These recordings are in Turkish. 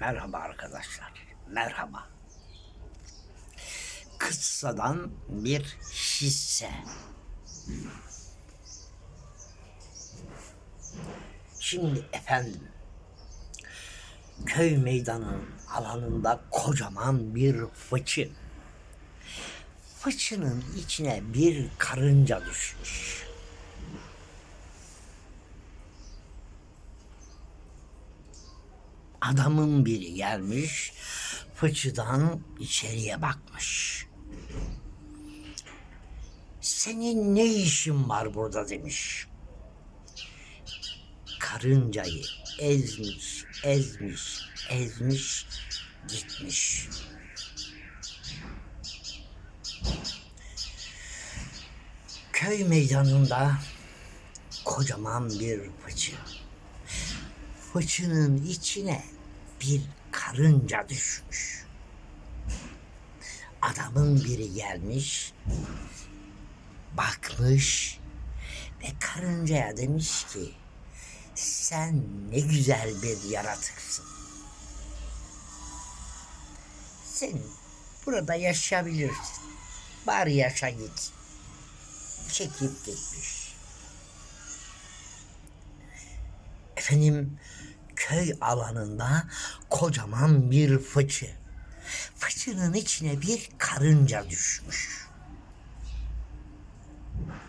Merhaba arkadaşlar. Merhaba. Kıssadan bir hisse. Şimdi efendim köy meydanının alanında kocaman bir fıçı. Fıçının içine bir karınca düşmüş. Adamın biri gelmiş fıçıdan içeriye bakmış. Senin ne işin var burada demiş. Karıncayı ezmiş, ezmiş, ezmiş, gitmiş. Köy meydanında kocaman bir fıçı fıçının içine bir karınca düşmüş. Adamın biri gelmiş, bakmış ve karıncaya demiş ki sen ne güzel bir yaratıksın. Sen burada yaşayabilirsin. Bari yaşa git. Çekip gitmiş. Efendim köy alanında kocaman bir fıçı. Fıçının içine bir karınca düşmüş.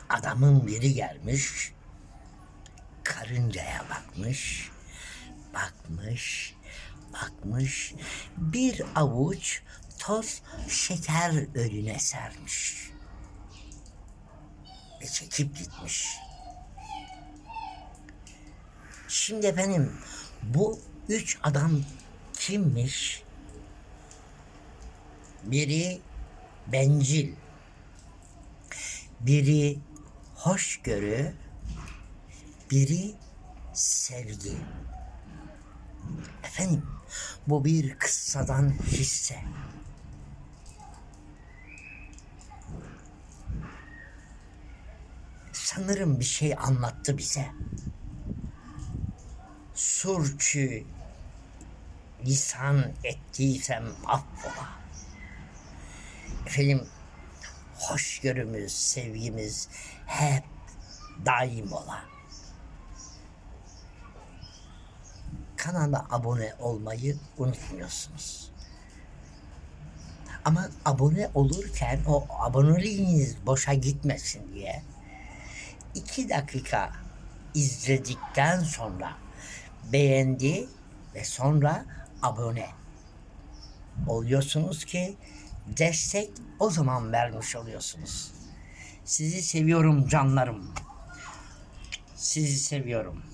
Adamın biri gelmiş, karıncaya bakmış, bakmış, bakmış, bir avuç toz şeker önüne sermiş. Ve çekip gitmiş. Şimdi efendim bu üç adam kimmiş? Biri bencil, biri hoşgörü, biri sevgi. Efendim bu bir kıssadan hisse. Sanırım bir şey anlattı bize surçu lisan ettiysem affola. Efendim hoşgörümüz, sevgimiz hep daim ola. Kanala abone olmayı unutmuyorsunuz. Ama abone olurken o aboneliğiniz boşa gitmesin diye iki dakika izledikten sonra beğendi ve sonra abone oluyorsunuz ki destek o zaman vermiş oluyorsunuz. Sizi seviyorum canlarım. Sizi seviyorum.